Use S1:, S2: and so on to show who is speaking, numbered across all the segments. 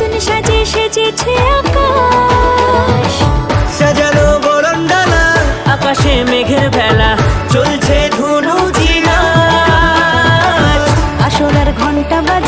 S1: নতুন সাজে সেজেছে
S2: আকাশ। সাজানো বরণ ডালা আকাশে মেঘের ভেলা
S1: চলছে ধুনু জিনা আসলার ঘণ্টা বাজে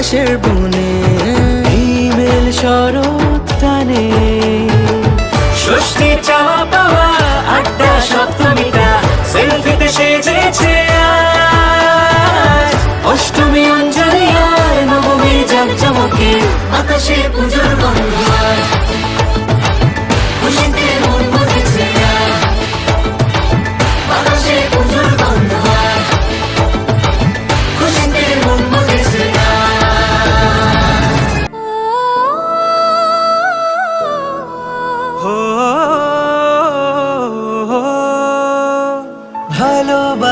S2: কাশের বনে, হিমেল শরৎ টানে। ষষ্ঠী চাওয়া পাওয়া, আড্ডা সপ্তমীটা সেলফিতে সেজেছে অষ্টমী অঞ্জলি আর নবমী জাকজমকে আকাশে পুজোর গন্ধ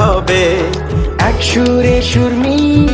S2: হবে। এক সুরে সুর বছর